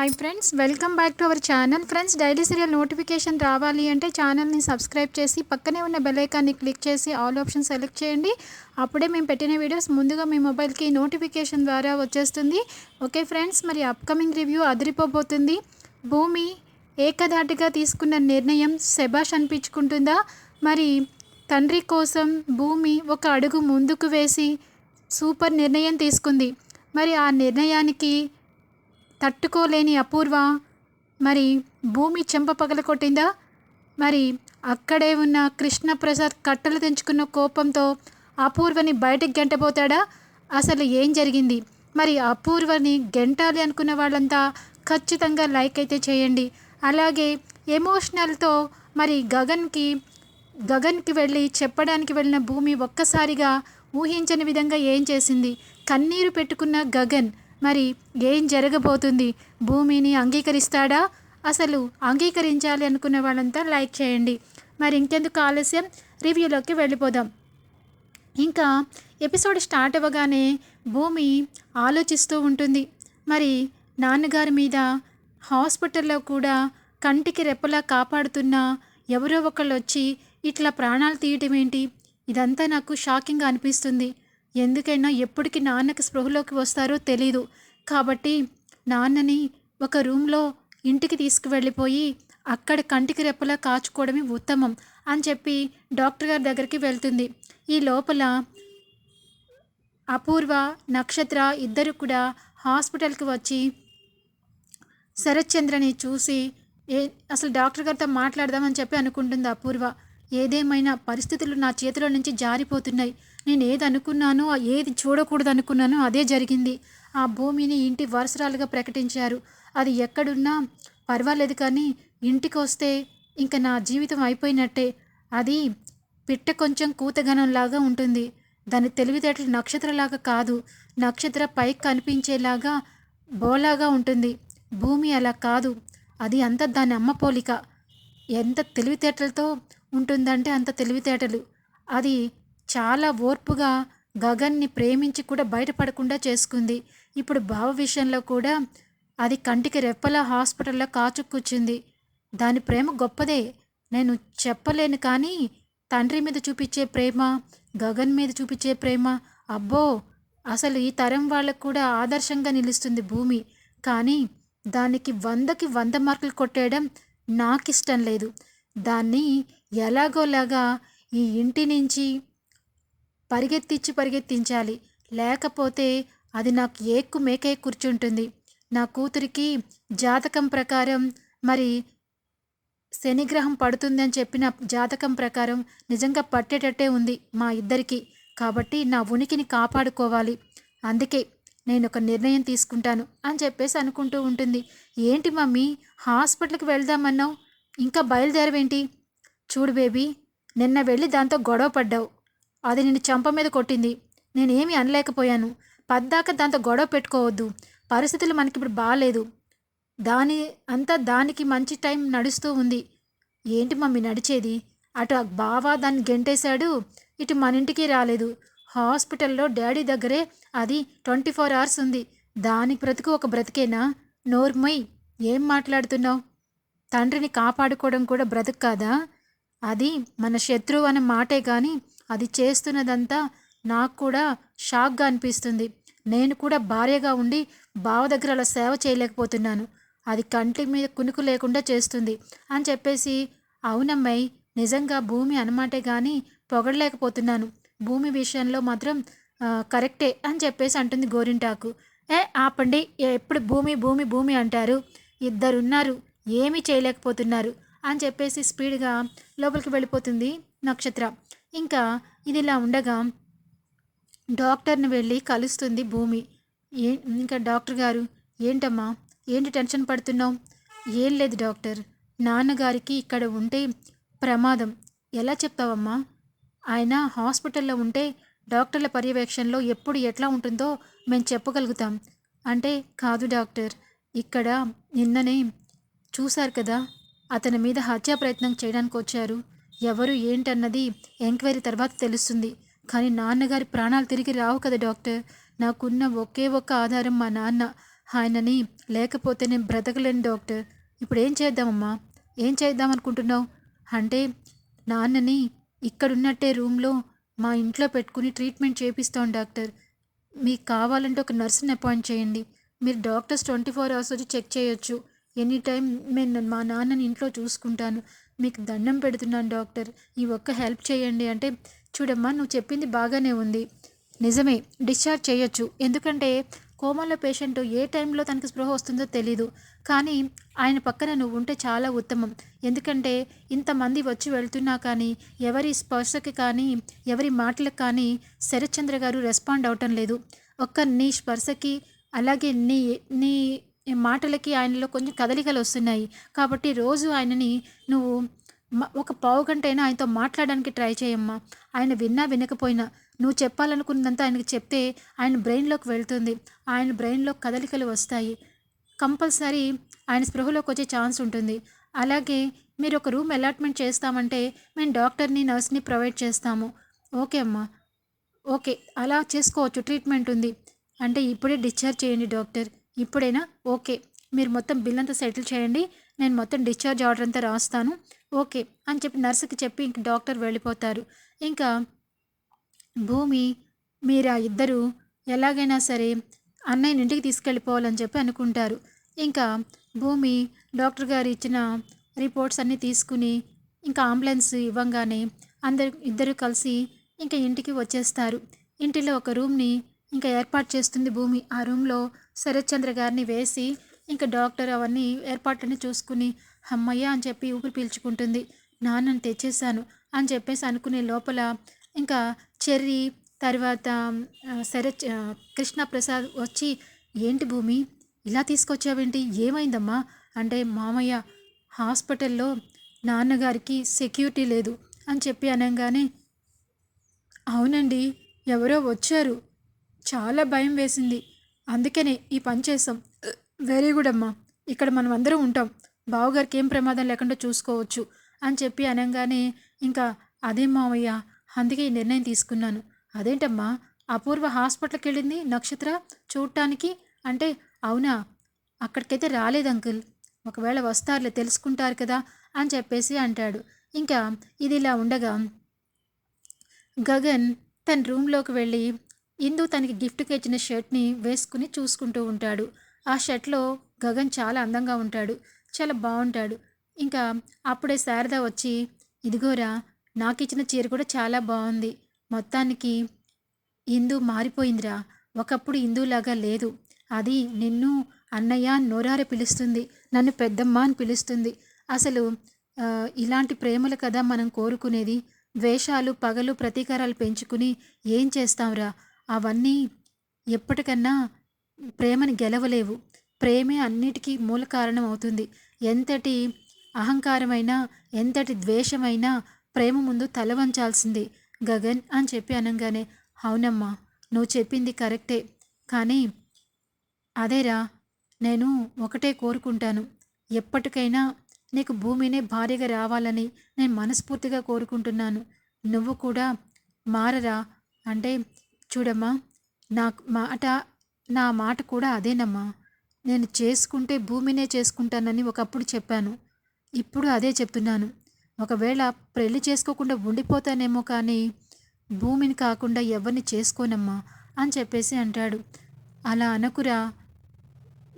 Hi friends welcome back to our channel friends daily serial notification రావాలి అంటే ఛానల్ని subscribe చేసి పక్కనే ఉన్న బెల్ఐకాన్ని క్లిక్ చేసి ఆల్ ఆప్షన్ సెలెక్ట్ చేయండి. అప్పుడే మేము పెట్టిన వీడియోస్ ముందుగా మీ మొబైల్కి నోటిఫికేషన్ ద్వారా వచ్చేస్తుంది. ఓకే ఫ్రెండ్స్ మరి అప్కమింగ్ రివ్యూ అదిరిపోబోతుంది. భూమి ఏకధాటిగా తీసుకున్న నిర్ణయం శబాష్ అనిపించుకుంటుందా? మరి తండ్రి కోసం భూమి ఒక అడుగు ముందుకు వేసి సూపర్ నిర్ణయం తీసుకుంది. మరి ఆ నిర్ణయానికి తట్టుకోలేని అపూర్వ. మరి భూమి చెంప పగల కొట్టిందా? మరి అక్కడే ఉన్న కృష్ణప్రసాద్ కట్టలు తెంచుకున్న కోపంతో అపూర్వని బయటకు గెంటపోతాడా అసలు ఏం జరిగింది? మరి అపూర్వని గెంటాలి అనుకున్న వాళ్ళంతా ఖచ్చితంగా లైక్ అయితే చేయండి. అలాగే ఎమోషనల్తో మరి గగన్కి గగన్కి వెళ్ళి చెప్పడానికి వెళ్ళిన భూమి ఒక్కసారిగా ఊహించని విధంగా ఏం చేసింది? కన్నీరు పెట్టుకున్న గగన్ మరి ఏం జరగబోతుంది? భూమిని అంగీకరిస్తాడా? అసలు అంగీకరించాలి అనుకున్న వాళ్ళంతా లైక్ చేయండి. మరి ఇంకెందుకు ఆలస్యం? రివ్యూలోకి వెళ్ళిపోదాం. ఇంకా ఎపిసోడ్ స్టార్ట్ అవ్వగానే భూమి ఆలోచిస్తూ ఉంటుంది. మరి నాన్నగారి మీద హాస్పిటల్లో కూడా కంటికి రెప్పలా కాపాడుతున్న ఎవరో ఒకళ్ళు వచ్చి ఇట్లా ప్రాణాలు తీయటం ఏంటి ఇదంతా నాకు షాకింగ్గా అనిపిస్తుంది. ఎందుకైనా ఎప్పటికి నాన్నకి స్పృహలోకి వస్తారో తెలీదు. కాబట్టి నాన్నని ఒక రూమ్లో ఇంటికి తీసుకువెళ్ళిపోయి అక్కడ కంటికి రెప్పలా కాచుకోవడమే ఉత్తమం అని చెప్పి డాక్టర్ గారి దగ్గరికి వెళ్తుంది. ఈ లోపల అపూర్వ నక్షత్ర ఇద్దరు కూడా హాస్పిటల్కి వచ్చి శరత్చంద్రని చూసి ఏ అసలు డాక్టర్ గారితో మాట్లాడదామని చెప్పి అనుకుంటుంది అపూర్వ. ఏదేమైనా పరిస్థితులు నా చేతిలో నుంచి జారిపోతున్నాయి. నేను ఏది అనుకున్నానో ఏది చూడకూడదు అనుకున్నానో అదే జరిగింది. ఆ భూమిని ఇంటి వరుసరాలుగా ప్రకటించారు. అది ఎక్కడున్నా పర్వాలేదు కానీ ఇంటికి వస్తే ఇంకా నా జీవితం అయిపోయినట్టే. అది పిట్ట కొంచెం కూతగనంలాగా ఉంటుంది. దాని తెలివితేటలు నక్షత్రలాగా కాదు. నక్షత్ర పైకి కనిపించేలాగా బోలాగా ఉంటుంది. భూమి అలా కాదు. అది అంత దాని అమ్మ పోలిక. ఎంత తెలివితేటలతో ఉంటుందంటే అంత తెలివితేటలు. అది చాలా ఓర్పుగా గగన్ని ప్రేమించి కూడా బయటపడకుండా చేసుకుంది. ఇప్పుడు బావ విషయంలో కూడా అది కంటికి రెప్పలా హాస్పిటల్లో కాచుక్కుచ్చింది దాని ప్రేమ గొప్పదే. నేను చెప్పలేను కానీ తండ్రి మీద చూపించే ప్రేమ గగన్ మీద చూపించే ప్రేమ అబ్బో! అసలు ఈ తరం వాళ్ళకు కూడా ఆదర్శంగా నిలుస్తుంది భూమి. కానీ దానికి వందకి వంద మార్కులు కొట్టేయడం నాకు ఇష్టం లేదు. దాన్ని ఎలాగోలాగా ఈ ఇంటి నుంచి పరిగెత్తించి పరిగెత్తించాలి. లేకపోతే అది నాకు ఏక్కు మేకే కూర్చుంటుంది. నా కూతురికి జాతకం ప్రకారం మరి శనిగ్రహం పడుతుంది అని చెప్పిన జాతకం ప్రకారం నిజంగా పట్టేటట్టే ఉంది మా ఇద్దరికి. కాబట్టి నా ఉనికిని కాపాడుకోవాలి. అందుకే నేను ఒక నిర్ణయం తీసుకుంటాను అని చెప్పేసి అనుకుంటూ ఉంటుంది. ఏంటి మమ్మీ హాస్పిటల్కి వెళ్దామన్నావు? ఇంకా బయలుదేరవేంటి? చూడు బేబీ నిన్న వెళ్ళి దాంతో గొడవ పడ్డావు. అది నిన్ను చంప మీద కొట్టింది. నేనేమీ అనలేకపోయాను. పద్దాక దాంతో గొడవ పెట్టుకోవద్దు. పరిస్థితులు మనకి ఇప్పుడు బాగాలేదు దాని అంతా దానికి మంచి టైం నడుస్తూ ఉంది. ఏంటి మమ్మీ నడిచేది? అటు బావా బావ దాన్ని గెంటేశాడు. ఇటు మన ఇంటికి రాలేదు. హాస్పిటల్లో డాడీ దగ్గరే అది ట్వంటీ ఫోర్ అవర్స్ ఉంది. దానికి బ్రతుకు ఒక బ్రతికేనా? నోర్మై ఏం మాట్లాడుతున్నావు? తండ్రిని కాపాడుకోవడం కూడా బ్రతుకు కాదా? అది మన శత్రువు అనే మాటే కానీ అది చేస్తున్నదంతా నాకు కూడా షాక్గా అనిపిస్తుంది. నేను కూడా భార్యగా ఉండి బావ దగ్గర అలా సేవ చేయలేకపోతున్నాను. అది కంటి మీద కునుకు లేకుండా చేస్తుంది అని చెప్పేసి అవునమ్మాయి నిజంగా భూమి అనమాటే కానీ పొగడలేకపోతున్నాను. భూమి విషయంలో మాత్రం కరెక్టే అని చెప్పేసి అంటుంది గోరింటాకు. ఏ ఆపండి. ఎప్పుడు భూమి భూమి భూమి అంటారు. ఇద్దరున్నారు. ఏమీ చేయలేకపోతున్నారు అని చెప్పేసి స్పీడ్గా లోపలికి వెళ్ళిపోతుంది నక్షత్ర. ఇంకా ఇది ఇలా ఉండగా డాక్టర్ని వెళ్ళి కలుస్తుంది భూమి. ఏ ఇంకా డాక్టర్ గారు ఏంటమ్మా ఏంటి టెన్షన్ పడుతున్నావు? ఏం లేదు డాక్టర్ నాన్నగారికి ఇక్కడ ఉంటే ప్రమాదం. ఎలా చెప్తావమ్మా? ఆయన హాస్పిటల్లో ఉంటే డాక్టర్ల పర్యవేక్షణలో ఎప్పుడు ఎట్లా ఉంటుందో మేము చెప్పగలుగుతాం. అంటే కాదు డాక్టర్ ఇక్కడ నిన్ననే చూశారు కదా అతని మీద హత్యా ప్రయత్నం చేయడానికి వచ్చారు ఎవరు ఏంటన్నది ఎంక్వైరీ తర్వాత తెలుస్తుంది. కానీ నాన్నగారి ప్రాణాలు తిరిగి రావు కదా డాక్టర్. నాకున్న ఒకే ఒక్క ఆధారం మా నాన్న. ఆయనని లేకపోతే నేను బ్రతకలేను డాక్టర్. ఇప్పుడు ఏం చేద్దామమ్మా? ఏం చేద్దాం అనుకుంటున్నావు అంటే నాన్నని ఇక్కడున్నట్టే రూమ్లో మా ఇంట్లో పెట్టుకుని ట్రీట్మెంట్ చేపిస్తాం డాక్టర్. మీకు కావాలంటే ఒక నర్సుని అపాయింట్ చేయండి. మీరు డాక్టర్స్ ట్వంటీ ఫోర్ అవర్స్ వచ్చి చెక్ చేయొచ్చు. ఎనీ టైం నేను మా నాన్నని ఇంట్లో చూసుకుంటాను. మీకు దండం పెడుతున్నాను డాక్టర్. ఈ ఒక్క హెల్ప్ చేయండి అంటే చూడమ్మా నువ్వు చెప్పింది బాగానే ఉంది. నిజమే డిశ్చార్జ్ చేయొచ్చు. ఎందుకంటే కోమాలో పేషెంట్ ఏ టైంలో తనకు స్పృహ వస్తుందో తెలీదు. కానీ ఆయన పక్కన నువ్వు ఉంటే చాలా ఉత్తమం. ఎందుకంటే ఇంతమంది వచ్చి వెళ్తున్నా కానీ ఎవరి స్పర్శకి కానీ ఎవరి మాటలకు కానీ శరత్చంద్ర గారు రెస్పాండ్ అవటం లేదు. ఒక్క నీ స్పర్శకి అలాగే నీ నీ మాటలకి ఆయనలో కొంచెం కదలికలు వస్తున్నాయి. కాబట్టి రోజు ఆయనని నువ్వు ఒక పావు గంట అయినా ఆయనతో మాట్లాడడానికి ట్రై చేయమ్మా. ఆయన విన్నా వినకపోయినా నువ్వు చెప్పాలనుకున్నదంతా ఆయనకి చెప్తే ఆయన బ్రెయిన్లోకి వెళ్తుంది. ఆయన బ్రెయిన్లో కదలికలు వస్తాయి. కంపల్సరీ ఆయన స్పృహలోకి వచ్చే ఛాన్స్ ఉంటుంది. అలాగే మీరు ఒక రూమ్ అలాట్మెంట్ చేస్తామంటే మేము డాక్టర్ని నర్స్ని ప్రొవైడ్ చేస్తాము. ఓకే అమ్మా. ఓకే. అలా చేసుకోవచ్చు. ట్రీట్మెంట్ ఉంది. అంటే ఇప్పుడే డిశ్చార్జ్ చేయండి డాక్టర్. ఇప్పుడైనా ఓకే మీరు మొత్తం బిల్ అంతా సెటిల్ చేయండి. నేను మొత్తం డిశ్చార్జ్ ఆర్డర్ అంతా రాస్తాను. ఓకే అని చెప్పి నర్సుకి చెప్పి ఇంక డాక్టర్ వెళ్ళిపోతారు. ఇంకా భూమి మీరు ఆ ఇద్దరు ఎలాగైనా సరే అన్నయ్యని ఇంటికి తీసుకెళ్ళిపోవాలని చెప్పి అనుకుంటారు. ఇంకా భూమి డాక్టర్ గారు ఇచ్చిన రిపోర్ట్స్ అన్నీ తీసుకుని ఇంకా అంబులెన్స్ ఇవ్వంగానే అందరు ఇద్దరు కలిసి ఇంకా ఇంటికి వచ్చేస్తారు. ఇంటిలో ఒక రూమ్ని ఇంకా ఏర్పాటు చేస్తుంది భూమి. ఆ రూమ్లో శరత్చంద్ర గారిని వేసి ఇంకా డాక్టర్ అవన్నీ ఏర్పాట్లని చూసుకుని అమ్మయ్య అని చెప్పి ఊపిరి పీల్చుకుంటుంది. నాన్నని తెచ్చేసాను అని చెప్పేసి అనుకునే లోపల ఇంకా చెర్రీ తర్వాత శరత్ కృష్ణప్రసాద్ కృష్ణ ప్రసాద్ వచ్చి ఏంటి భూమి ఇలా తీసుకొచ్చావేంటి? ఏమైందమ్మా? అంటే మామయ్య హాస్పిటల్లో నాన్నగారికి సెక్యూరిటీ లేదు అని చెప్పి అనగానే అవునండి ఎవరో వచ్చారు. చాలా భయం వేసింది. అందుకనే ఈ పని చేసాం వెరీ గుడ్ అమ్మా. ఇక్కడ మనం అందరం ఉంటాం. బావగారికి ఏం ప్రమాదం లేకుండా చూసుకోవచ్చు అని చెప్పి అనగానే ఇంకా అదే మావయ్య అందుకే ఈ నిర్ణయం తీసుకున్నాను. అదేంటమ్మా? అపూర్వ హాస్పిటల్కి వెళ్ళింది నక్షత్ర చూడటానికి అంటే అవునా? అక్కడికైతే రాలేదు అంకుల్. ఒకవేళ వస్తారులే తెలుసుకుంటారు కదా అని చెప్పేసి అంటాడు. ఇంకా ఇది ఇలా ఉండగా గగన్ తన రూమ్లోకి వెళ్ళి ఇందు తనకి గిఫ్ట్కి ఇచ్చిన షర్ట్ని వేసుకుని చూసుకుంటూ ఉంటాడు. ఆ షర్ట్లో గగన్ చాలా అందంగా ఉంటాడు. చాలా బాగుంటాడు. ఇంకా అప్పుడే శారద వచ్చి ఇదిగోరా నాకు ఇచ్చిన చీర కూడా చాలా బాగుంది. మొత్తానికి ఇందు మారిపోయిందిరా. ఒకప్పుడు ఇందులాగా లేదు. అది నిన్ను అన్నయ్య నోరార పిలుస్తుంది. నన్ను పెద్దమ్మ అని పిలుస్తుంది. అసలు ఇలాంటి ప్రేమలు కదా మనం కోరుకునేది ద్వేషాలు పగలు ప్రతీకారాలు పెంచుకుని ఏం చేస్తాంరా? అవన్నీ ఎప్పటికన్నా ప్రేమని గెలవలేవు. ప్రేమే అన్నిటికీ మూల కారణం అవుతుంది ఎంతటి అహంకారమైనా ఎంతటి ద్వేషమైనా ప్రేమ ముందు తల వంచాల్సింది. గగన్ అని చెప్పి అనగానే అవునమ్మా నువ్వు చెప్పింది కరెక్టే. కానీ అదేరా నేను ఒకటే కోరుకుంటాను. ఎప్పటికైనా నీకు భూమినే భార్యగా రావాలని నేను మనస్ఫూర్తిగా కోరుకుంటున్నాను. నువ్వు కూడా మారరా. అంటే చూడమ్మా నా మాట నా మాట కూడా అదేనమ్మా. నేను చేసుకుంటే భూమినే చేసుకుంటానని ఒకప్పుడు చెప్పాను. ఇప్పుడు అదే చెప్తున్నాను. ఒకవేళ పెళ్ళి చేసుకోకుండా ఉండిపోతానేమో కానీ భూమిని కాకుండా ఎవరిని చేసుకోనమ్మా అని చెప్పేసి అంటాడు. అలా అనకురా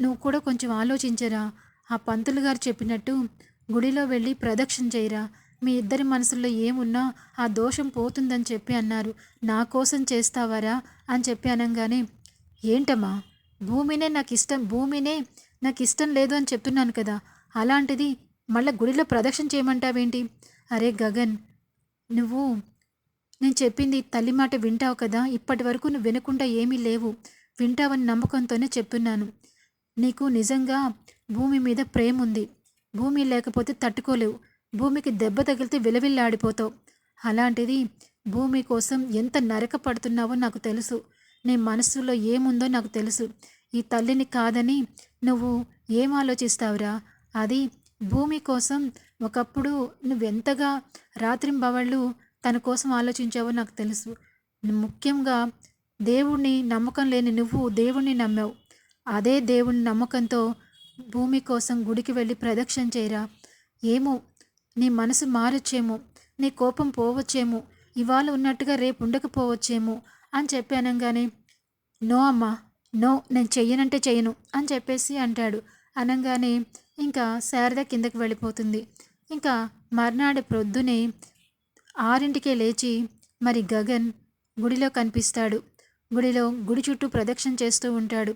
నువ్వు కూడా కొంచెం ఆలోచించరా. ఆ పంతులు గారు చెప్పినట్టు గుడిలో వెళ్ళి ప్రదక్షిణ చేయరా. మీ ఇద్దరి మనసుల్లో ఏమున్నా ఆ దోషం పోతుందని చెప్పి అన్నారు. నా కోసం చేస్తావారా? అని చెప్పి అనగానే ఏంటమ్మా? భూమినే నాకు ఇష్టం భూమినే నాకు ఇష్టం లేదు అని చెప్తున్నాను కదా. అలాంటిది మళ్ళీ గుడిలో ప్రదక్షిణ చేయమంటావేంటి? అరే గగన్ నువ్వు నేను చెప్పింది తల్లి మాట వింటావు కదా. ఇప్పటి వరకు నువ్వు వినకుండా ఏమీ లేవు. వింటావని నమ్మకంతోనే చెప్తున్నాను. నీకు నిజంగా భూమి మీద ప్రేమ ఉంది భూమి లేకపోతే తట్టుకోలేవు. భూమికి దెబ్బ తగిలితే విలవిల్లాడిపోతావు. అలాంటిది భూమి కోసం ఎంత నరక పడుతున్నావో నాకు తెలుసు. నీ మనసులో ఏముందో నాకు తెలుసు. ఈ తల్లిని కాదని నువ్వు ఏం ఆలోచిస్తావురా? అది భూమి కోసం ఒకప్పుడు నువ్వెంతగా రాత్రింబవళ్ళు తన కోసం ఆలోచించావో నాకు తెలుసు. ముఖ్యంగా దేవుణ్ణి నమ్మకం లేని నువ్వు దేవుణ్ణి నమ్మావు. అదే దేవుని నమ్మకంతో భూమి కోసం గుడికి వెళ్ళి ప్రదక్షిణ చేయరా? ఏమో నీ మనసు మారొచ్చేమో నీ కోపం పోవచ్చేమో ఇవాళ ఉన్నట్టుగా రేపు ఉండకపోవచ్చేమో అని చెప్పి నో అమ్మా నో నేను చెయ్యనంటే చెయ్యను అని చెప్పేసి అంటాడు. అనగానే ఇంకా శారద కిందకి వెళ్ళిపోతుంది. ఇంకా మర్నాడు ప్రొద్దునే ఆరింటికే లేచి మరి గగన్ గుడిలో కనిపిస్తాడు. గుడిలో గుడి చుట్టూ ప్రదక్షిణ చేస్తూ ఉంటాడు.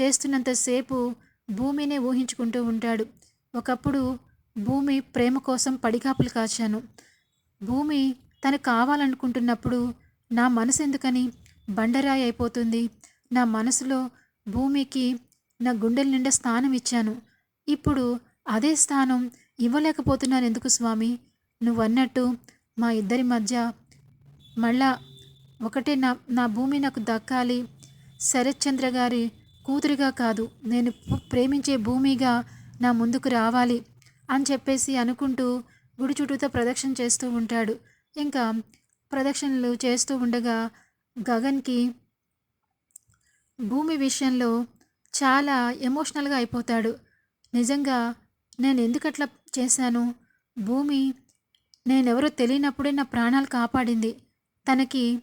చేస్తున్నంతసేపు భూమినే ఊహించుకుంటూ ఉంటాడు. ఒకప్పుడు భూమి ప్రేమ కోసం పడికాపులు కాచాను. భూమి తను కావాలనుకుంటున్నప్పుడు నా మనసు ఎందుకని బండరాయి అయిపోతుంది. నా మనసులో భూమికి నా గుండెల నిండా స్థానం ఇచ్చాను. ఇప్పుడు అదే స్థానం ఇవ్వలేకపోతున్నాను ఎందుకు స్వామి? నువ్వన్నట్టు మా ఇద్దరి మధ్య మళ్ళా ఒకటే నా నా భూమి నాకు దక్కాలి. శరత్చంద్ర గారి కూతురిగా కాదు. నేను ప్రేమించే భూమిగా నా ముందుకు రావాలి. అని చెప్పేసి అనుకుంటూ గుడి చుట్టూతో ప్రదక్షిణ చేస్తూ ఉంటాడు. ఇంకా ప్రదక్షిణలు చేస్తూ ఉండగా గగన్కి భూమి విషయంలో చాలా ఎమోషనల్గా అయిపోతాడు. నిజంగా నేను ఎందుకు అట్లా చేశాను? భూమి నేనెవరో తెలియనప్పుడే నా ప్రాణాలు కాపాడింది. తనకి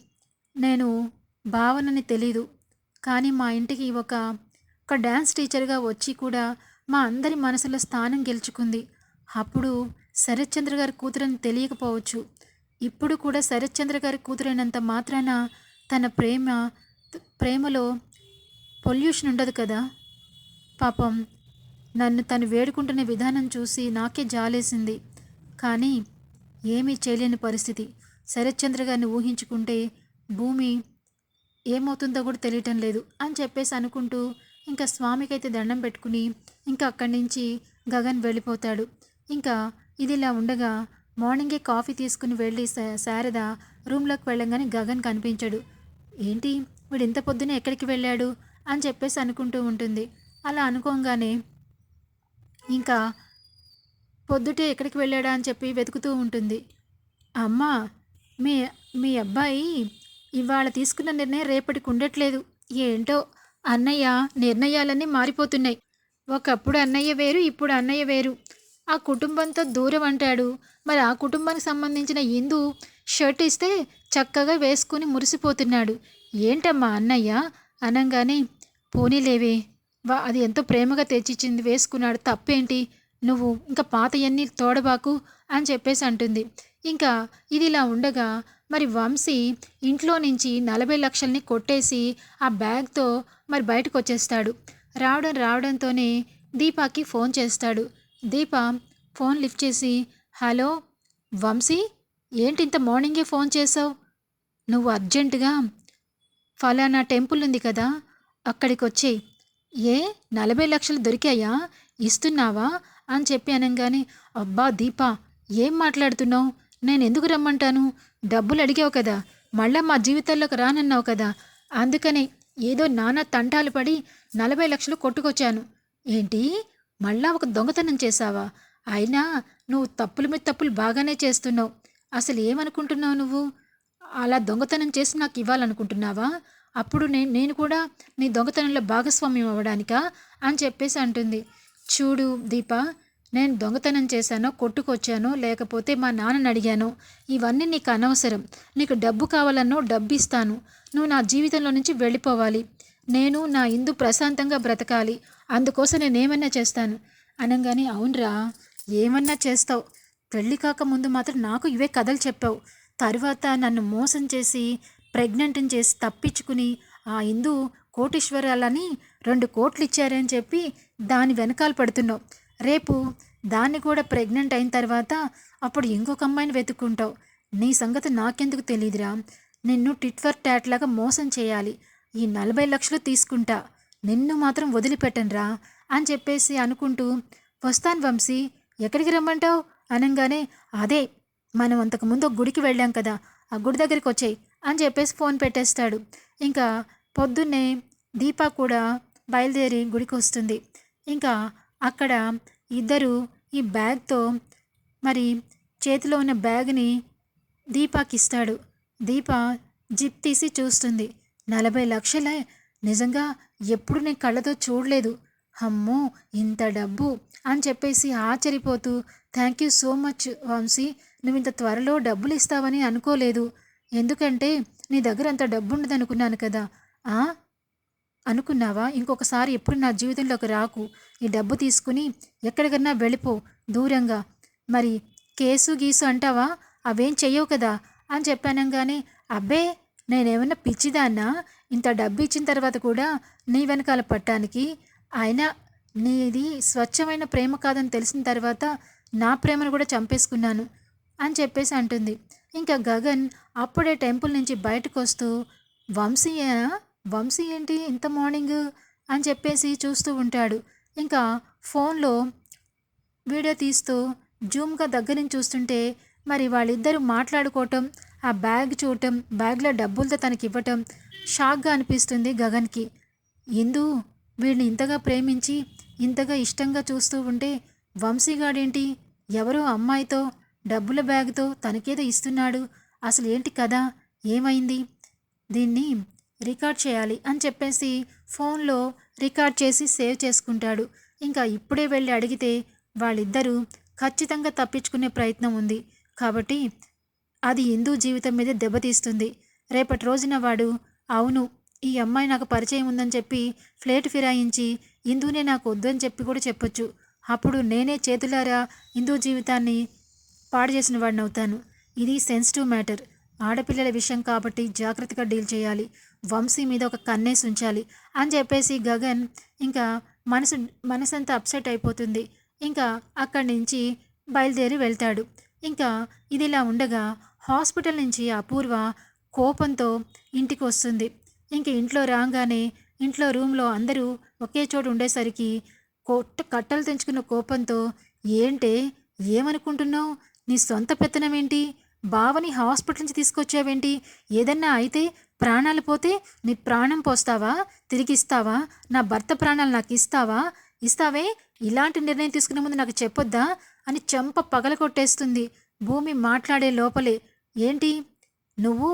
నేను భావనని తెలీదు. కానీ మా ఇంటికి ఒక ఒక డ్యాన్స్ టీచర్గా వచ్చి కూడా మా అందరి మనసులో స్థానం గెలుచుకుంది. అప్పుడు శరత్చంద్ర గారి కూతురని తెలియకపోవచ్చు. ఇప్పుడు కూడా శరత్చంద్ర గారి కూతురైనంత మాత్రాన తన ప్రేమ ప్రేమలో పొల్యూషన్ ఉండదు కదా? పాపం నన్ను తను వేడుకుంటున్న విధానం చూసి నాకే జాలేసింది. కానీ ఏమీ చేయలేని పరిస్థితి. శరత్చంద్ర గారిని ఊహించుకుంటే భూమి ఏమవుతుందో కూడా తెలియటం లేదు అని చెప్పేసి అనుకుంటూ ఇంకా స్వామికైతే దండం పెట్టుకుని ఇంకా అక్కడి నుంచి గగన్ వెళ్ళిపోతాడు. ఇంకా ఇది ఇలా ఉండగా మార్నింగే కాఫీ తీసుకుని వెళ్ళి శారద రూమ్లోకి వెళ్ళంగానే గగన్ కనిపించాడు. ఏంటి? వీడు ఇంత పొద్దునే ఎక్కడికి వెళ్ళాడు? అని చెప్పేసి అనుకుంటూ ఉంటుంది. అలా అనుకోగానే ఇంకా పొద్దుటే ఎక్కడికి వెళ్ళాడా అని చెప్పి వెతుకుతూ ఉంటుంది. అమ్మా మీ మీ అబ్బాయి ఇవాళ తీసుకున్న నిర్ణయం రేపటికి ఉండట్లేదు. ఏంటో? అన్నయ్య నిర్ణయాలన్నీ మారిపోతున్నాయి. ఒకప్పుడు అన్నయ్య వేరు ఇప్పుడు అన్నయ్య వేరు. ఆ కుటుంబంతో దూరం అంటాడు. మరి ఆ కుటుంబానికి సంబంధించిన ఇందు షర్ట్ ఇస్తే చక్కగా వేసుకుని మురిసిపోతున్నాడు. ఏంటమ్మా అన్నయ్య? అనగానే పోనీలేవే. వా అది ఎంతో ప్రేమగా తెచ్చిచ్చింది వేసుకున్నాడు. తప్పేంటి? నువ్వు ఇంకా పాతయన్నీ తోడబాకు అని చెప్పేసి అంటుంది. ఇంకా ఇది ఇలా ఉండగా మరి వంశీ ఇంట్లో నుంచి నలభై లక్షల్ని కొట్టేసి ఆ బ్యాగ్తో మరి బయటకు వచ్చేస్తాడు రావడం రావడంతోనే దీపాకి ఫోన్ చేస్తాడు. దీప ఫోన్ లిఫ్ట్ చేసి హలో వంశీ ఏంటి ఇంత మార్నింగే ఫోన్ చేసావు? నువ్వు అర్జెంటుగా ఫలానా టెంపుల్ ఉంది కదా అక్కడికి వచ్చి ఏ నలభై లక్షలు దొరికాయా? ఇస్తున్నావా? అని చెప్పి అనగానే అబ్బా దీపా ఏం మాట్లాడుతున్నావు? నేను ఎందుకు రమ్మంటాను? డబ్బులు అడిగావు కదా మళ్ళా మా జీవితాల్లోకి రానన్నావు కదా. అందుకనే ఏదో నానా తంటాలు పడి నలభై లక్షలు కొట్టుకొచ్చాను. ఏంటి? మళ్ళా ఒక దొంగతనం చేశావా? అయినా నువ్వు తప్పుల మీద తప్పులు బాగానే చేస్తున్నావు. అసలు ఏమనుకుంటున్నావు నువ్వు? అలా దొంగతనం చేసి నాకు ఇవ్వాలనుకుంటున్నావా? అప్పుడు నేను నేను కూడా నీ దొంగతనంలో భాగస్వామ్యం అవ్వడానికా? అని చెప్పేసి అంటుంది. చూడు దీప నేను దొంగతనం చేశానో కొట్టుకొచ్చానో లేకపోతే మా నాన్నని అడిగాను. ఇవన్నీ నీకు అనవసరం. నీకు డబ్బు కావాలన్నో డబ్బు ఇస్తాను నువ్వు నా జీవితంలో నుంచి వెళ్ళిపోవాలి. నేను నా ఇందు ప్రశాంతంగా బ్రతకాలి. అందుకోసం నేనేమన్నా చేస్తాను. అనగానే అవునరా ఏమన్నా చేస్తావు? పెళ్ళి కాక ముందు మాత్రం నాకు ఇవే కథలు చెప్పావు. తర్వాత నన్ను మోసం చేసి ప్రెగ్నెంట్ని చేసి తప్పించుకుని ఆ ఇందు కోటీశ్వరాలని రెండు కోట్లు ఇచ్చారని చెప్పి దాని వెనకాల పడుతున్నావు. రేపు దాన్ని కూడా ప్రెగ్నెంట్ అయిన తర్వాత అప్పుడు ఇంకొక అమ్మాయిని వెతుక్కుంటావు. నీ సంగతి నాకెందుకు తెలియదురా నిన్ను టిట్ ఫర్ టాట్ లాగా మోసం చేయాలి. ఈ నలభై లక్షలు తీసుకుంటా. నిన్ను మాత్రం వదిలిపెట్టనురా అని చెప్పేసి అనుకుంటూ వస్తాను వంశీ ఎక్కడికి రమ్మంటావు? అనగానే అదే మనం అంతకుముందు ఒక గుడికి వెళ్ళాం కదా ఆ గుడి దగ్గరికి వచ్చాయి అని చెప్పేసి ఫోన్ పెట్టేస్తాడు. ఇంకా పొద్దున్నే దీప కూడా బయలుదేరి గుడికి వస్తుంది. ఇంకా అక్కడ ఇద్దరు ఈ బ్యాగ్తో మరి చేతిలో ఉన్న బ్యాగ్ని దీపాకిస్తాడు. దీప జిప్ తీసి చూస్తుంది. నలభై లక్షలే. నిజంగా ఎప్పుడు నేను కళ్ళతో చూడలేదు. అమ్మో ఇంత డబ్బు అని చెప్పేసి ఆశ్చర్యపోతూ thank you so much Vamsi నువ్వు ఇంత త్వరలో డబ్బులు ఇస్తావని అనుకోలేదు. ఎందుకంటే నీ దగ్గర అంత డబ్బు ఉండదనుకున్నాను కదా. ఆ? అనుకున్నావా? ఇంకొకసారి ఎప్పుడు నా జీవితంలోకి రాకు. ఈ డబ్బు తీసుకుని ఎక్కడికన్నా వెళ్ళిపో దూరంగా. మరి కేసు గీసు అంటావా? అవేం చెయ్యవు కదా? అని చెప్పానంగానే అబ్బే నేనేమన్నా పిచ్చిదాన్నా? ఇంత డబ్బు ఇచ్చిన తర్వాత కూడా నీ వెనకాల పట్టానికి అయినా నీది స్వచ్ఛమైన ప్రేమ కాదని తెలిసిన తర్వాత నా ప్రేమను కూడా చంపేసుకున్నాను అని చెప్పేసి అంటుంది. ఇంకా గగన్ అప్పుడే టెంపుల్ నుంచి బయటకు వస్తూ వంశీయేనా వంశీ ఏంటి ఇంత మార్నింగ్? అని చెప్పేసి చూస్తూ ఉంటాడు. ఇంకా ఫోన్లో వీడియో తీస్తూ జూమ్గా దగ్గర నుంచి చూస్తుంటే మరి వాళ్ళిద్దరూ మాట్లాడుకోవటం ఆ బ్యాగ్ చూడటం బ్యాగ్లో డబ్బులతో తనకి ఇవ్వటం షాక్గా అనిపిస్తుంది గగన్కి. ఎందు వీడిని ఇంతగా ప్రేమించి ఇంతగా ఇష్టంగా చూస్తూ ఉంటే వంశీగాడేంటి? ఎవరో అమ్మాయితో డబ్బుల బ్యాగ్తో తనకేదో ఇస్తున్నాడు. అసలు ఏంటి కదా ఏమైంది? దీన్ని రికార్డ్ చేయాలి అని చెప్పేసి ఫోన్లో రికార్డ్ చేసి సేవ్ చేసుకుంటాడు. ఇంకా ఇప్పుడే వెళ్ళి అడిగితే వాళ్ళిద్దరూ ఖచ్చితంగా తప్పించుకునే ప్రయత్నం ఉంది. కాబట్టి అది హిందూ జీవితం మీద దెబ్బతీస్తుంది రేపటి రోజున వాడు అవును ఈ అమ్మాయి నాకు పరిచయం ఉందని చెప్పి ఫ్లేట్ ఫిరాయించి హిందూనే నాకు వద్దని చెప్పి కూడా చెప్పొచ్చు. అప్పుడు నేనే చేతులారా హిందూ జీవితాన్ని పాడు చేసిన వాడిని అవుతాను. ఇది సెన్సిటివ్ మ్యాటర్. ఆడపిల్లల విషయం కాబట్టి జాగ్రత్తగా డీల్ చేయాలి. వంశీ మీద ఒక కన్నేసి ఉంచాలి అని చెప్పేసి గగన్ ఇంకా మనసు మనసంతా అప్సెట్ అయిపోతుంది. ఇంకా అక్కడి నుంచి బయలుదేరి వెళ్తాడు. ఇంకా ఇది ఇలా ఉండగా హాస్పిటల్ నుంచి అపూర్వ కోపంతో ఇంటికి వస్తుంది ఇంక ఇంట్లో రాగానే ఇంట్లో రూమ్లో అందరూ ఒకే చోటు ఉండేసరికి కొట్ట కట్టలు తెంచుకున్న కోపంతో ఏంటే ఏమనుకుంటున్నావు? నీ సొంత పెత్తనం ఏంటి బావని హాస్పిటల్ నుంచి తీసుకొచ్చావేంటి? ఏదన్నా అయితే ప్రాణాలు పోతే నీ ప్రాణం పోస్తావా? తిరిగి ఇస్తావా నా భర్త ప్రాణాలు నాకు ఇస్తావా? ఇస్తావే? ఇలాంటి నిర్ణయం తీసుకునే ముందు నాకు చెప్పొద్దా? అని చెంప పగల కొట్టేస్తుంది భూమి మాట్లాడే లోపలే ఏంటి? నువ్వు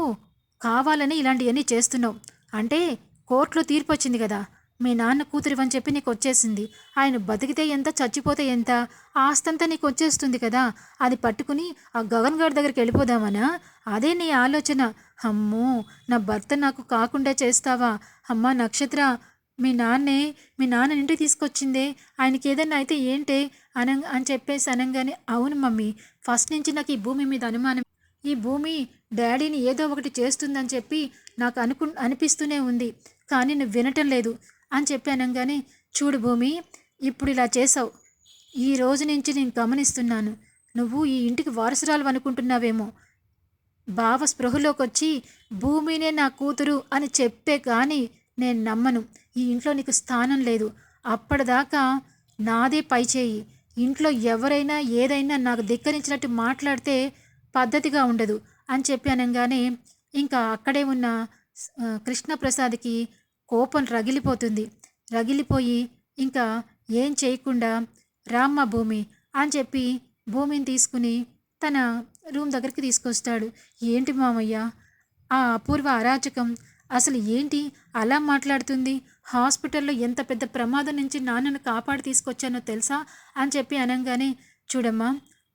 కావాలని ఇలాంటివన్నీ చేస్తున్నావు. అంటే కోర్టులో తీర్పు వచ్చింది కదా. మీ నాన్న కూతురివని చెప్పి నీకు వచ్చేసింది ఆయన బతికితే ఎంత చచ్చిపోతే ఎంత? ఆస్తంతా నీకు వచ్చేస్తుంది కదా. అది పట్టుకుని ఆ గగన్ గారి దగ్గరికి వెళ్ళిపోదామనా? అదే నీ ఆలోచన. అమ్మో నా భర్త నాకు కాకుండా చేస్తావా? అమ్మా నక్షత్ర మీ నాన్నే మీ నాన్న ఇంటికి తీసుకొచ్చిందే. ఆయనకి ఏదన్నా అయితే ఏంటే? అన అని చెప్పేసి అనగానే అవును మమ్మీ. ఫస్ట్ నుంచి నాకు ఈ భూమి మీద అనుమానం ఈ భూమి డాడీని ఏదో ఒకటి చేస్తుందని చెప్పి నాకు అనుకు అనిపిస్తూనే ఉంది. కానీ నువ్వు వినటం లేదు. అని చెప్పాను కానీ చూడు భూమి ఇప్పుడు ఇలా చేసావు. ఈ రోజు నుంచి నేను గమనిస్తున్నాను. నువ్వు ఈ ఇంటికి వారసురాలు అనుకుంటున్నావేమో. భావ స్పృహలోకి వచ్చి భూమినే నా కూతురు అని చెప్పే కానీ నేను నమ్మను. ఈ ఇంట్లో నీకు స్థానం లేదు. అప్పటిదాకా నాదే పై చేయి ఇంట్లో ఎవరైనా ఏదైనా నాకు ధిక్కరించినట్టు మాట్లాడితే పద్ధతిగా ఉండదు అని చెప్పి అనగానే ఇంకా అక్కడే ఉన్న కృష్ణప్రసాద్కి కోపం రగిలిపోతుంది. రగిలిపోయి ఇంకా ఏం చేయకుండా రామ్మ భూమి అని చెప్పి భూమిని తీసుకుని తన రూమ్ దగ్గరికి తీసుకొస్తాడు. ఏంటి మామయ్య? ఆ అపూర్వ అరాచకం అసలు ఏంటి? అలా మాట్లాడుతుంది. హాస్పిటల్లో ఎంత పెద్ద ప్రమాదం నుంచి నాన్నను కాపాడి తీసుకొచ్చానో తెలుసా? అని చెప్పి అనగానే చూడమ్మా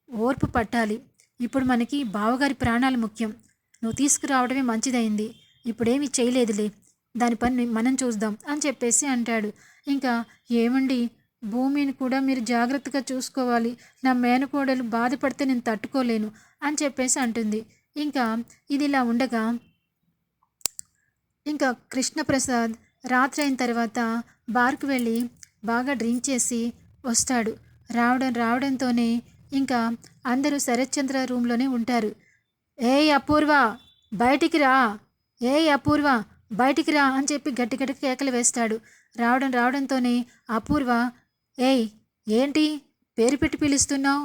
ఓర్పు పట్టాలి. ఇప్పుడు మనకి బావగారి ప్రాణాలు ముఖ్యం. నువ్వు తీసుకురావడమే మంచిదైంది ఇప్పుడేమీ చేయలేదులే. దాని పని మనం చూద్దాం అని చెప్పేసి అంటాడు. ఇంకా ఏమండి? భూమిని కూడా మీరు జాగ్రత్తగా చూసుకోవాలి. నా మేనకోడలు బాధపడితే నేను తట్టుకోలేను అని చెప్పేసి అంటుంది. ఇంకా ఇది ఇలా ఉండగా ఇంకా కృష్ణప్రసాద్ రాత్రి అయిన తర్వాత బార్కు వెళ్ళి బాగా డ్రింక్ చేసి వస్తాడు. రావడం రావడంతోనే ఇంకా అందరూ శరత్చంద్ర రూమ్లోనే ఉంటారు. ఏయ్ అపూర్వ బయటికి రా. ఏయ్ అపూర్వ బయటికి రా అని చెప్పి గట్టి గట్టి కేకలు వేస్తాడు. రావడం రావడంతోనే అపూర్వ ఏయ్ ఏంటి? పేరు పెట్టి పిలుస్తున్నావు?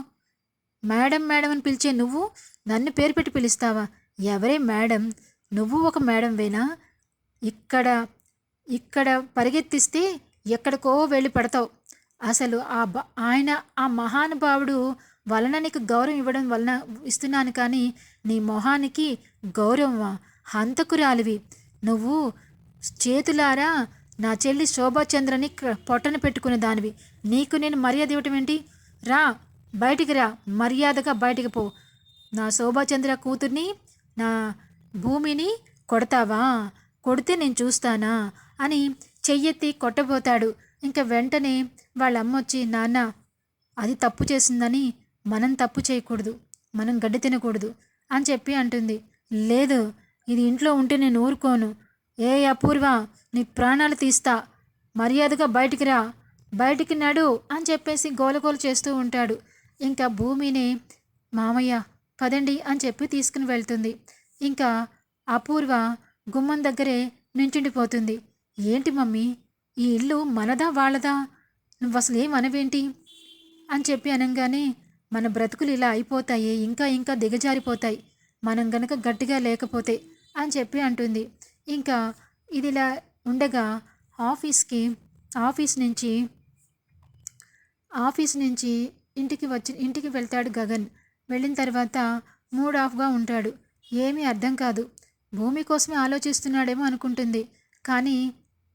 మేడం మేడం అని పిలిచే నువ్వు? నన్ను పేరు పెట్టి పిలుస్తావా? ఎవరే మేడం? నువ్వు ఒక మేడం వేనా? ఇక్కడ ఇక్కడ పరిగెత్తిస్తే ఎక్కడికో వెళ్ళి పడతావు. అసలు ఆ బ ఆయన ఆ మహానుభావుడు వలన నీకు గౌరవం ఇవ్వడం వలన ఇస్తున్నాను కానీ నీ మొహానికి గౌరవమా? హంతకురాలివి. నువ్వు చేతులారా నా చెల్లి శోభాచంద్రని పొట్టన పెట్టుకునే దానివి. నీకు నేను మర్యాద ఇవ్వటం ఏంటి? రా బయటికి రా మర్యాదగా బయటికి పో. నా శోభాచంద్ర కూతుర్ని నా భూమిని కొడతావా? కొడితే నేను చూస్తానా? అని చెయ్యెత్తి కొట్టబోతాడు. ఇంకా వెంటనే వాళ్ళ అమ్మ వచ్చి నాన్న అది తప్పు చేసిందని మనం తప్పు చేయకూడదు మనం గడ్డి తినకూడదు అని చెప్పి అంటుంది. లేదు ఇది ఇంట్లో ఉంటే నేను ఊరుకోను. ఏ అపూర్వ నీ ప్రాణాలు తీస్తా. మర్యాదగా బయటికి రా. బయటికి నడు అని చెప్పేసి గోలగోలు చేస్తూ ఉంటాడు. ఇంకా భూమిని మామయ్య పదండి అని చెప్పి తీసుకుని వెళ్తుంది. ఇంకా అపూర్వ గుమ్మం దగ్గరే నించుండిపోతుంది. ఏంటి మమ్మీ ఈ ఇల్లు మనదా వాళ్ళదా? నువ్వు అసలు ఏం అనవేంటి? అని చెప్పి అనగానే మన బ్రతుకులు ఇలా అయిపోతాయి ఇంకా ఇంకా దిగజారిపోతాయి. మనం గనక గట్టిగా లేకపోతే అని చెప్పి అంటుంది. ఇంకా ఇది ఇలా ఉండగా ఆఫీస్కి ఆఫీస్ నుంచి ఆఫీస్ నుంచి ఇంటికి వచ్చి ఇంటికి వెళ్తాడు గగన్. వెళ్ళిన తర్వాత మూడ్ ఆఫ్గా ఉంటాడు. ఏమీ అర్థం కాదు. భూమి కోసమే ఆలోచిస్తున్నాడేమో అనుకుంటుంది. కానీ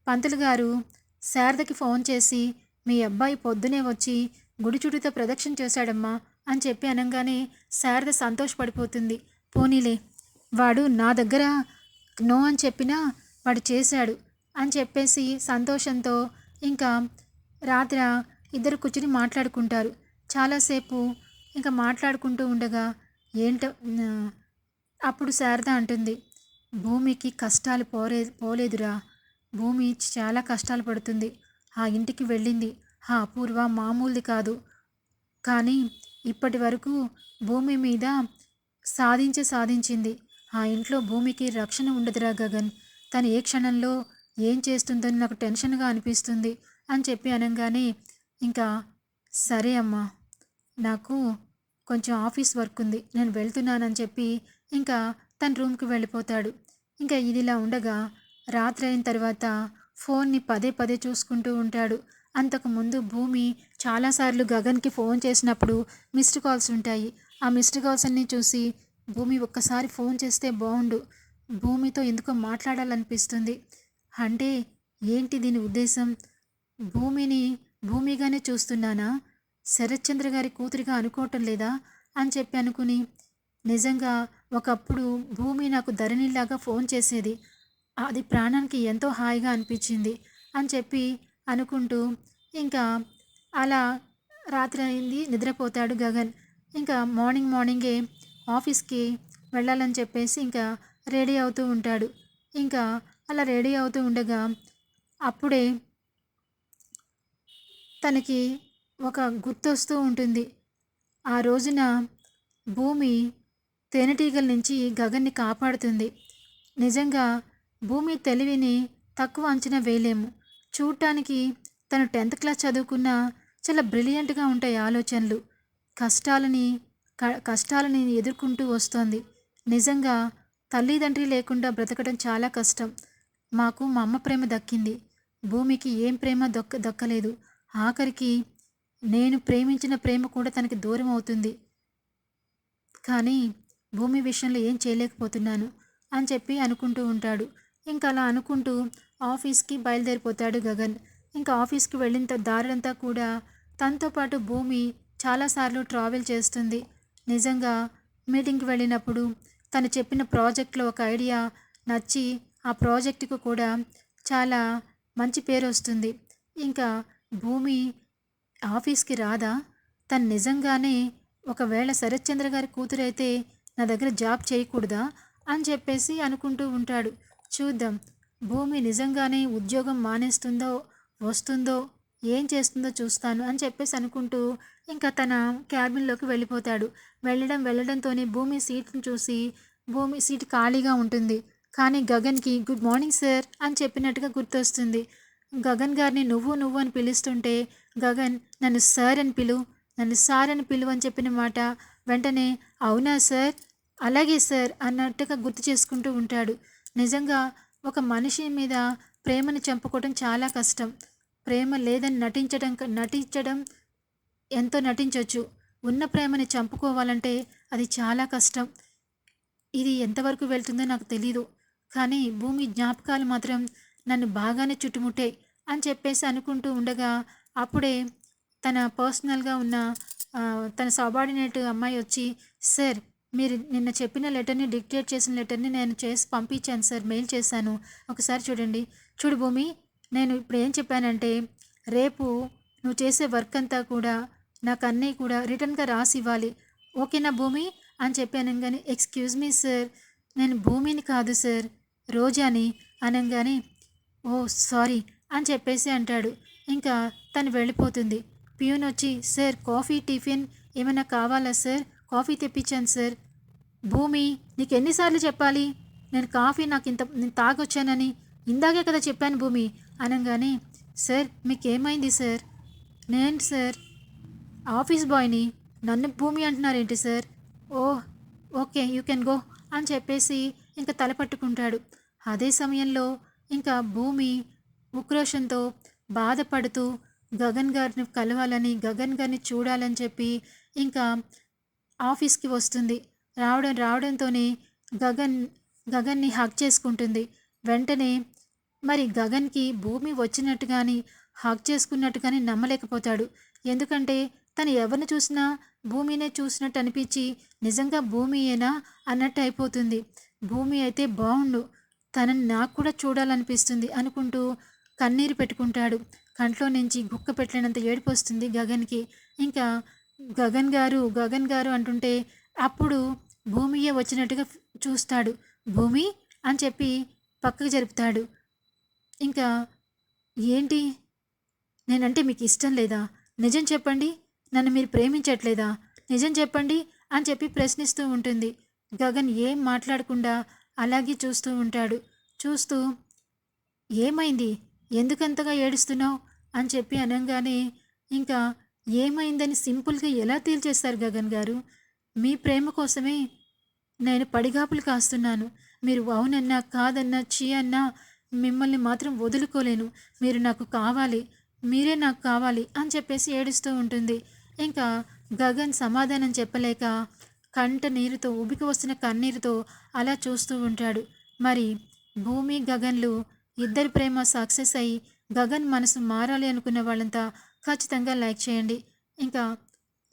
పంతులు గారు శారదకి ఫోన్ చేసి మీ అబ్బాయి పొద్దునే వచ్చి గుడి చుట్టూతో ప్రదక్షిణ చేశాడమ్మా అని చెప్పి అనగానే శారద సంతోషపడిపోతుంది. పోనీలే వాడు నా దగ్గర నో అని చెప్పినా వాడు చేశాడు అని చెప్పేసి సంతోషంతో ఇంకా రాత్ర ఇద్దరు కూర్చుని మాట్లాడుకుంటారు. చాలాసేపు ఇంకా మాట్లాడుకుంటూ ఉండగా ఏంటో అప్పుడు శారద అంటుంది భూమికి కష్టాలు పోలే పోలేదురా. భూమి చాలా కష్టాలు పడుతుంది. ఆ ఇంటికి వెళ్ళింది. ఆ అపూర్వ మామూలుది కాదు. కానీ ఇప్పటి వరకు భూమి మీద సాధించి సాధించింది. ఆ ఇంట్లో భూమికి రక్షణ ఉండదురా గగన్. తను ఏ క్షణంలో ఏం చేస్తుందని నాకు టెన్షన్గా అనిపిస్తుంది అని చెప్పి అనగానే ఇంకా సరే అమ్మా నాకు కొంచెం ఆఫీస్ వర్క్ ఉంది. నేను వెళ్తున్నానని చెప్పి ఇంకా తన రూమ్కి వెళ్ళిపోతాడు. ఇంకా ఇదిలా ఉండగా రాత్రి అయిన తర్వాత ఫోన్ని పదే పదే చూసుకుంటూ ఉంటాడు. అంతకుముందు భూమి చాలాసార్లు గగన్కి ఫోన్ చేసినప్పుడు మిస్డ్ కాల్స్ ఉంటాయి. ఆ మిస్డ్ కాల్స్ అన్నీ చూసి భూమి ఒక్కసారి ఫోన్ చేస్తే బాగుండు భూమితో ఎందుకో మాట్లాడాలనిపిస్తుంది. అంటే ఏంటి దీని ఉద్దేశం? భూమిని భూమిగానే చూస్తున్నానా? శరత్చంద్ర గారి కూతురిగా అనుకోవటం లేదా? అని చెప్పి అనుకుని నిజంగా ఒకప్పుడు భూమి నాకు ధరణిలాగా ఫోన్ చేసేది. అది ప్రాణానికి ఎంతో హాయిగా అనిపించింది అని చెప్పి అనుకుంటూ ఇంకా అలా రాత్రి అయింది నిద్రపోతాడు గగన్. ఇంకా మార్నింగ్ మార్నింగే ఆఫీస్కి వెళ్ళాలని చెప్పేసి ఇంకా రెడీ అవుతూ ఉంటాడు. ఇంకా అలా రెడీ అవుతూ ఉండగా అప్పుడే తనకి ఒక గుర్తొస్తూ ఉంటుంది. ఆ రోజున భూమి తేనెటీగల నుంచి గగన్ని కాపాడుతుంది. నిజంగా భూమి తెలివిని తక్కువ అంచనా వేయలేము. చూడటానికి తను టెన్త్ క్లాస్ చదువుకున్న చాలా బ్రిలియంట్గా ఉంటాయి ఆలోచనలు. కష్టాలని క- కష్టాలని ఎదుర్కొంటూ వస్తోంది. నిజంగా తల్లిదండ్రి లేకుండా బ్రతకడం చాలా కష్టం. మాకు మా అమ్మ ప్రేమ దక్కింది. భూమికి ఏం ప్రేమ దొక్క దక్కలేదు. ఆఖరికి నేను ప్రేమించిన ప్రేమ కూడా తనకి దూరం అవుతుంది. కానీ భూమి విషయంలో ఏం చేయలేకపోతున్నాను అని చెప్పి అనుకుంటూ ఉంటాడు. ఇంకా అలా అనుకుంటూ ఆఫీస్కి బయలుదేరిపోతాడు గగన్. ఇంకా ఆఫీస్కి వెళ్ళిన దారులంతా కూడా తనతో పాటు భూమి చాలాసార్లు ట్రావెల్ చేస్తుంది. నిజంగా మీటింగ్కి వెళ్ళినప్పుడు తను చెప్పిన ప్రాజెక్ట్లో ఒక ఐడియా నచ్చి ఆ ప్రాజెక్టుకు కూడా చాలా మంచి పేరు వస్తుంది. ఇంకా భూమి ఆఫీస్కి రాదా? తను నిజంగానే ఒకవేళ శరత్చంద్ర గారి కూతురైతే నా దగ్గర జాబ్ చేయకూడదా? అని చెప్పేసి అనుకుంటూ ఉంటాడు. చూద్దాం. భూమి నిజంగానే ఉద్యోగం మానేస్తుందో వస్తుందో ఏం చేస్తుందో చూస్తాను అని చెప్పేసి అనుకుంటూ ఇంకా తన క్యాబిన్లోకి వెళ్ళిపోతాడు. వెళ్ళడం వెళ్ళడంతోనే భూమి సీట్ని చూసి భూమి సీట్ ఖాళీగా ఉంటుంది. కానీ గగన్కి గుడ్ మార్నింగ్ సార్ అని చెప్పినట్టుగా గుర్తొస్తుంది. గగన్ గారిని నువ్వు నువ్వు అని పిలుస్తుంటే గగన్ నన్ను సార్ అని పిలు నన్ను సార్ అని పిలువు అని చెప్పిన మాట వెంటనే అవునా సార్? అలాగే సార్ అన్నట్టుగా గుర్తు చేసుకుంటూ ఉంటాడు. నిజంగా ఒక మనిషి మీద ప్రేమను చంపుకోవడం చాలా కష్టం. ప్రేమ లేదని నటించడం క- నటించడం ఎంతో నటించవచ్చు ఉన్న ప్రేమని చంపుకోవాలంటే అది చాలా కష్టం. ఇది ఎంతవరకు వెళ్తుందో నాకు తెలీదు. కానీ భూమి జ్ఞాపకాలు మాత్రం నన్ను బాగానే చుట్టుముట్టాయి అని చెప్పేసి అనుకుంటూ ఉండగా అప్పుడే తన పర్సనల్గా ఉన్న తన సబార్డినేట్ అమ్మాయి వచ్చి సార్ మీరు నిన్న చెప్పిన లెటర్ని డిక్టేట్ చేసిన లెటర్ని నేను చేసి పంపించాను సార్ మెయిల్ చేశాను. ఒకసారి చూడండి. చూడు భూమి నేను ఇప్పుడు ఏం చెప్పానంటే రేపు నువ్వు చేసే వర్క్ అంతా కూడా నాకు అన్నీ కూడా రిటర్న్గా రాసి ఇవ్వాలి. ఓకేనా భూమి? అని చెప్పాను కానీ ఎక్స్క్యూజ్ మీ సార్ నేను భూమిని కాదు సార్ రోజాని అనగానే ఓ సారీ అని చెప్పేసి అంటాడు. ఇంకా తను వెళ్ళిపోతుంది. పియూన్ వచ్చి సార్ కాఫీ టిఫిన్ ఏమైనా కావాలా సార్? కాఫీ తెప్పించాను సార్. భూమి నీకు ఎన్నిసార్లు చెప్పాలి? నేను కాఫీ నాకు ఇంత నేను తాగొచ్చానని ఇందాకే కదా చెప్పాను భూమి అనగానే సార్ మీకేమైంది సార్? నేను సార్ ఆఫీస్ బాయ్ని నన్ను భూమి అంటున్నారేంటి sir? Oh okay you can go అని చెప్పేసి ఇంకా తలపట్టుకుంటాడు అదే సమయంలో ఇంకా భూమి ఉక్రోషంతో బాధపడుతూ గగన్ గారిని కలవాలని గగన్ గారిని చూడాలని చెప్పి ఇంకా ఆఫీస్కి వస్తుంది. రావడం రావడంతోనే గగన్ గగన్ని హక్ చేసుకుంటుంది. వెంటనే మరి గగన్కి భూమి వచ్చినట్టు కానీ హక్ చేసుకున్నట్టు కానీ నమ్మలేకపోతాడు. ఎందుకంటే తను ఎవరిని చూసినా భూమినే చూసినట్టు అనిపించి నిజంగా భూమియేనా అన్నట్టు అయిపోతుంది. భూమి అయితే బాగుండు తనని నాకు కూడా చూడాలనిపిస్తుంది అనుకుంటూ కన్నీరు పెట్టుకుంటాడు. కంట్లో నుంచి గుక్క పెట్టలేనంత ఏడుపు వస్తుంది గగన్కి. ఇంకా గగన్ గారు గగన్ గారు అంటుంటే అప్పుడు భూమియే వచ్చినట్టుగా చూస్తాడు. భూమి అని చెప్పి పక్కకు జరుపుతాడు. ఇంకా ఏంటి? నేనంటే మీకు ఇష్టం లేదా? నిజం చెప్పండి. నన్ను మీరు ప్రేమించట్లేదా? నిజం చెప్పండి అని చెప్పి ప్రశ్నిస్తూ ఉంటుంది. గగన్ ఏం మాట్లాడకుండా అలాగే చూస్తూ ఉంటాడు. చూస్తూ ఏమైంది? ఎందుకంతగా ఏడుస్తున్నావు? అని చెప్పి అనగానే ఇంకా ఏమైందని సింపుల్గా ఎలా తేల్చేస్తారు గగన్ గారు? మీ ప్రేమ కోసమే నేను పడిగాపులు కాస్తున్నాను. మీరు అవునన్నా కాదన్నా చీ అన్నా మిమ్మల్ని మాత్రం వదులుకోలేను. మీరు నాకు కావాలి మీరే నాకు కావాలి అని చెప్పేసి ఏడుస్తూ ఉంటుంది. ఇంకా గగన్ సమాధానం చెప్పలేక కంట నీరుతో ఉబికి వస్తున్న కన్నీరుతో అలా చూస్తూ ఉంటాడు. మరి భూమి గగన్లు ఇద్దరి ప్రేమ సక్సెస్ అయ్యి గగన్ మనసు మారాలి అనుకున్న వాళ్ళంతా ఖచ్చితంగా లైక్ చేయండి. ఇంకా